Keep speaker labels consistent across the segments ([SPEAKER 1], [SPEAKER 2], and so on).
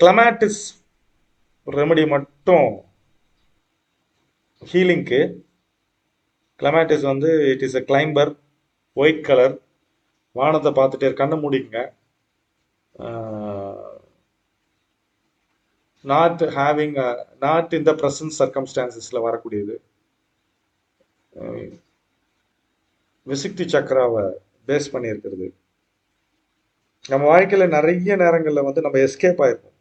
[SPEAKER 1] Clematis remedy மட்டும் ஹீலிங்க்கு clematis வந்து it is a climber white colour வானத்தை பார்த்துட்டே கண்ணை மூடிக்குங்க. நாட் ஹேவிங் நாட் இந்த ப்ரெசன்ட் சர்க்கம்ஸ்டான்சஸில் வரக்கூடியது. விசிக்தி சக்கராவை பேஸ் பண்ணியிருக்கிறது. நம்ம வாழ்க்கையில் நிறைய நேரங்களில் வந்து நம்ம எஸ்கேப் ஆயிருப்போம்.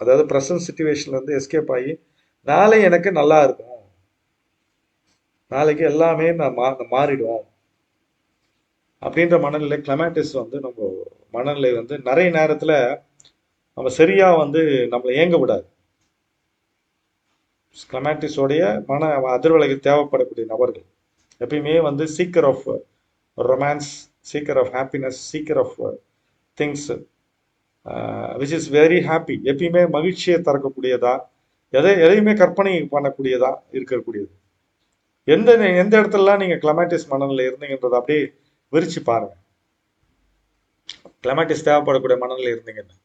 [SPEAKER 1] அதாவது ப்ரெசன்ட் சுச்சுவேஷன்லேருந்து எஸ்கேப் ஆகி நாளை எனக்கு நல்லா இருக்கும். நாளைக்கு எல்லாமே நான் மா மாறிடும் அப்படின்ற மனநிலை கிளமேட்டிஸ் வந்து நம்ம மனநிலை வந்து நிறைய நேரத்தில் நம்ம சரியாக வந்து நம்மளை இயங்க விடாது. கிளமேட்டிஸோடைய மன அதிர்வலைக்கு தேவைப்படக்கூடிய நபர்கள். எப்பயுமே வந்து seeker of romance seeker of happiness seeker of things which is very happy எப்பயுமே மகிழ்ச்சியை தரக்கூடியதா? எதை எதையுமே கற்பனை பண்ணக்கூடியதா இருக்கக்கூடியது? எந்த எந்த இடத்துலலாம் நீங்கள் கிளமேட்டிஸ் மனநிலை இருந்தீங்கன்றதை அப்படியே விரிச்சு பாருங்க. கிளமேட்டிஸ் தேவைப்படக்கூடிய மனநிலை இருந்தீங்கன்னா.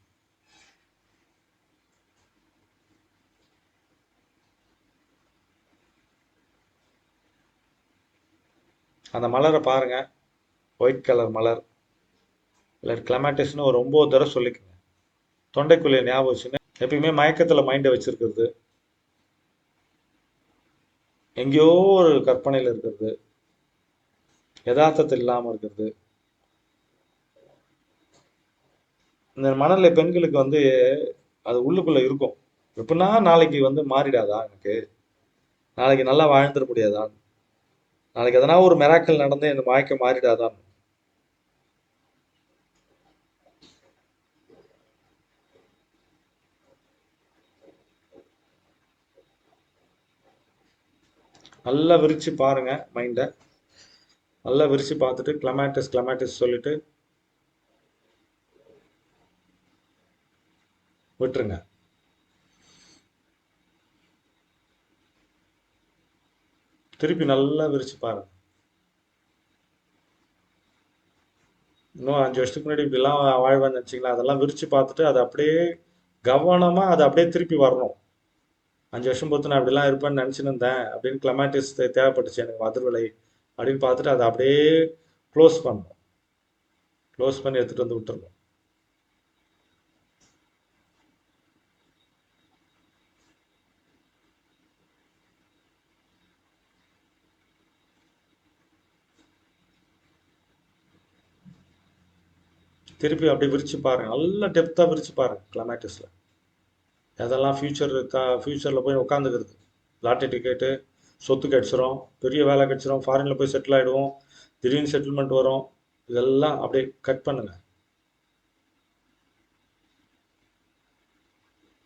[SPEAKER 1] அந்த மலரை பாருங்க. ஒயிட் கலர் மலர். இல்லை கிளமேட்டிஸ்னு ஒரு ஒம்பது தடவை சொல்லிக்கோங்க. தொண்டைக்குள்ளே ஞாபகம் வச்சுன்னு எப்பயுமே மயக்கத்தில் மைண்டை வச்சிருக்கிறது. எங்கேயோ ஒரு கற்பனையில் இருக்கிறது. யதார்த்தத்தில் இல்லாமல் இருக்கிறது. இந்த மணல பெண்களுக்கு வந்து அது உள்ளுக்குள்ளே இருக்கும். எப்படின்னா நாளைக்கு வந்து மாறிடாதா எனக்கு? நாளைக்கு நல்லா வாழ்ந்துட முடியாதான் நாளைக்கு எதனா ஒரு மெராக்கல் நடந்து இந்த மயக்கம் மாறிடாதான் நல்லா விரிச்சு பாருங்க மைண்டை நல்லா விரிச்சு பார்த்துட்டு கிளமேட்டிஸ் கிளமேட்டிஸ் சொல்லிட்டு விட்டுருங்க. திருப்பி நல்லா விரிச்சு பாருங்க. இன்னும் அஞ்சு வருஷத்துக்கு முன்னாடி இப்படிலாம் வாழ்வேன்னு நினச்சிங்களா? அதெல்லாம் விரிச்சு பார்த்துட்டு அதை அப்படியே கவனமாக அதை அப்படியே திருப்பி வரணும். அஞ்சு வருஷம் பொறுத்து நான் அப்படிலாம் இருப்பேன்னு நினச்சின்னு இருந்தேன் அப்படின்னு கிளமேட்டிஸ் தேவைப்பட்டுச்சு எனக்கு மதுர்வலை அப்படின்னு பார்த்துட்டு அதை அப்படியே க்ளோஸ் பண்ணணும். க்ளோஸ் பண்ணி எடுத்துகிட்டு வந்து விட்டுருணும் திருப்பி அப்படி விரிச்சு பாருங்க. நல்ல டெப்த்தாக விரிச்சு பாருங்க கிளமேட்டிஸில் அதெல்லாம் ஃப்யூச்சர் இருக்கா ஃப்யூச்சரில் போய் உட்காந்துக்கிறது லாட்டரி டிக்கெட்டு சொத்து கிடச்சிரும் பெரிய வேலை கிடச்சிரும் ஃபாரினில் போய் செட்டில் ஆகிடுவோம் திடீர்னு செட்டில்மெண்ட் வரும் இதெல்லாம் அப்படியே கட் பண்ணுங்க.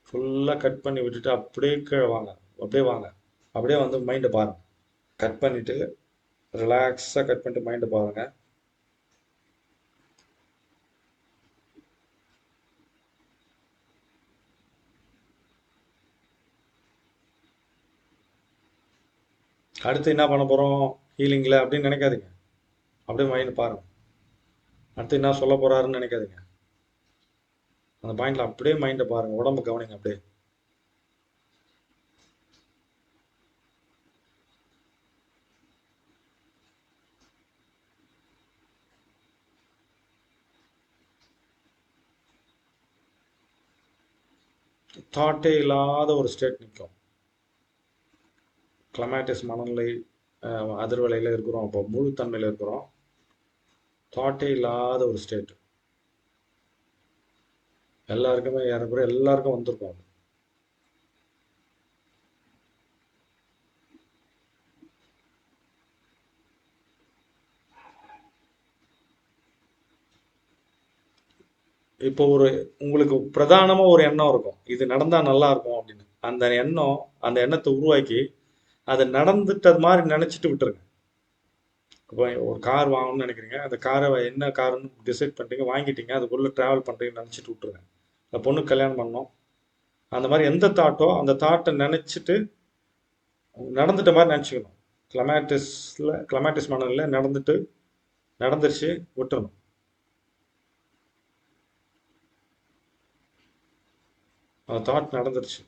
[SPEAKER 1] ஃபுல்லாக கட் பண்ணி விட்டுட்டு அப்படியே கீழே வாங்க அப்படியே வாங்க. அப்படியே வந்து மைண்டை பாருங்கள் கட் பண்ணிவிட்டு ரிலாக்ஸாக கட் பண்ணிட்டு மைண்டை பாருங்கள் அடுத்து என்ன பண்ண போகிறோம் ஹீலிங்கில் அப்படின்னு நினைக்காதீங்க. அப்படியே மைண்ட் பாருங்க. அடுத்து என்ன சொல்ல போகிறாருன்னு நினைக்காதீங்க. அந்த பாயிண்டில் அப்படியே மைண்டை பாருங்கள் உடம்பு கவனிங்க அப்படியே. தாட்டே இல்லாத ஒரு ஸ்டேட் நிற்கும் கிளமேட்டிஸ் மனநிலை அதிர்வலையில் இருக்கிறோம். அப்போ முழுத்தன்மையில் இருக்கிறோம். தாட்டே இல்லாத ஒரு ஸ்டேட் எல்லாருக்குமே ஏறக்குறைய எல்லாருக்கும் வந்திருக்கும் இப்போ ஒரு உங்களுக்கு பிரதானமாக ஒரு எண்ணம் இருக்கும். இது நடந்தால் நல்லா இருக்கும் அப்படின்னு. அந்த எண்ணம் அந்த எண்ணத்தை உருவாக்கி அது நடந்துட்டது மாதிரி நினச்சிட்டு விட்டுருங்க. இப்போ ஒரு கார் வாங்கணும்னு நினைக்கிறீங்க. அந்த காரை என்ன காருன்னு டிசைட் பண்ணுறீங்க வாங்கிட்டீங்க அதுக்குள்ளே ட்ராவல் பண்ணுறீங்கன்னு நினச்சிட்டு விட்டுருங்க. அந்த பொண்ணுக்கு கல்யாணம் பண்ணோம் அந்த மாதிரி எந்த தாட்டோ அந்த தாட்டை நினச்சிட்டு நடந்துட்ட மாதிரி நினச்சிக்கணும். கிளமேட்டிஸில் கிளமேட்டிஸ் மணலில் நடந்துட்டு நடந்துருச்சு விட்டுறணும். அந்த தாட் நடந்துருச்சு.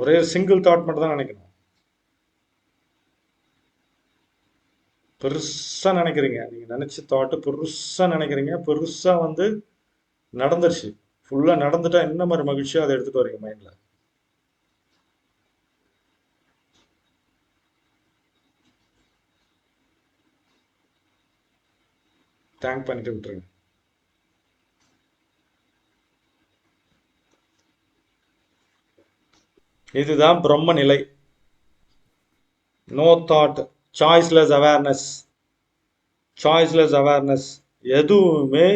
[SPEAKER 1] ஒரே சிங்கிள் தாட் மட்டும் தான் நினைக்கணும். பெருசாக நினைக்கிறீங்க. நீங்கள் நினச்ச தாட்டு பெருசாக நினைக்கிறீங்க. பெருசாக வந்து நடந்துருச்சு. ஃபுல்லாக நடந்துட்டா என்ன மாதிரி மகிழ்ச்சியோ அதை எடுத்துகிட்டு வரீங்க மைண்டில் தேங்க் பண்ணிட்டு விட்டுருங்க. இதுதான் பிரம்ம நிலை no thought choiceless awareness choiceless awareness எதுவுமே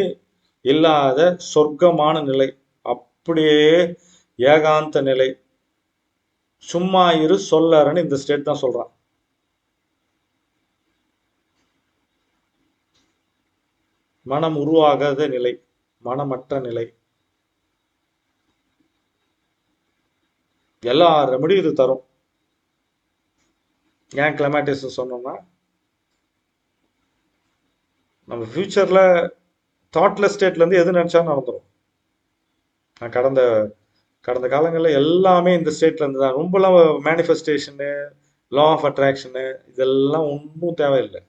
[SPEAKER 1] இல்லாத சொர்க்கமான நிலை. அப்படியே ஏகாந்த நிலை. சும்மா இரு சொல்லறன்னு இந்த ஸ்டேட் தான் சொல்றான். மனம் உருவாகாத நிலை. மனமற்ற நிலை. எல்லா ரெமடியும் இது தரும். ஏன் கிளைமேட்டிஸ் சொன்னோம்னா நம்ம ஃபியூச்சர்ல தாட்லெஸ் ஸ்டேட்லேருந்து எது நினச்சாலும் நடந்துடும் நான் கடந்த கடந்த காலங்களில் எல்லாமே இந்த ஸ்டேட்லேருந்து தான் ரொம்பலாம் மேனிஃபெஸ்டேஷனு லா ஆஃப் அட்ராக்ஷனு இதெல்லாம் ஒன்றும் தேவையில்லை.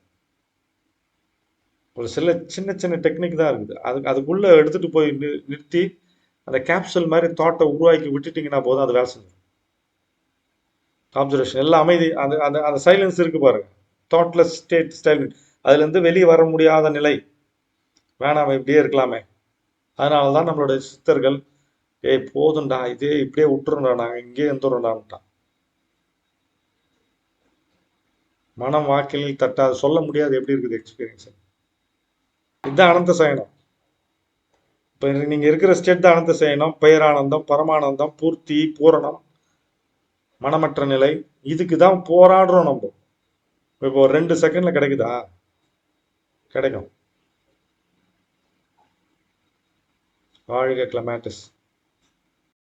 [SPEAKER 1] ஒரு சில சின்ன சின்ன டெக்னிக் தான் இருக்குது. அதுக்கு அதுக்குள்ளே எடுத்துகிட்டு போய் நிறுத்தி அந்த கேப்சூல் மாதிரி தாட்டை உருவாக்கி விட்டுட்டிங்கன்னா போதும் அது வேலை செஞ்சிடும். அப்சர்வேஷன் எல்லாம் அமைதி. அந்த அந்த அந்த சைலன்ஸ் இருக்கு பாருங்க. தாட்லெஸ் ஸ்டேட் ஸ்டைல் அதுலேருந்து வெளியே வர முடியாத நிலை. வேணாம் இப்படியே இருக்கலாமே. அதனால தான் நம்மளுடைய சித்தர்கள் ஏய் போதும்டா இதே இப்படியே விட்டுருண்டா நாங்கள் இங்கேயே இருந்துடுறோம்டான்ட்டான் மனம் வாக்கில் தட்டாது சொல்ல முடியாது. எப்படி இருக்குது எக்ஸ்பீரியன்ஸ் இதுதான் அனந்த சயனம். இப்போ நீங்கள் இருக்கிற ஸ்டேட் தான் அனந்த சயனம். பேரானந்தம் பரமானந்தம் பூர்த்தி பூரணம். மனமற்ற நிலை இதுக்கு தான் போராடுறோம் நம்ம. இப்போ ஒரு ரெண்டு செகண்ட்ல கிடைக்குதா? கிடைக்கும். வாழ்க கிளமேட்டிஸ்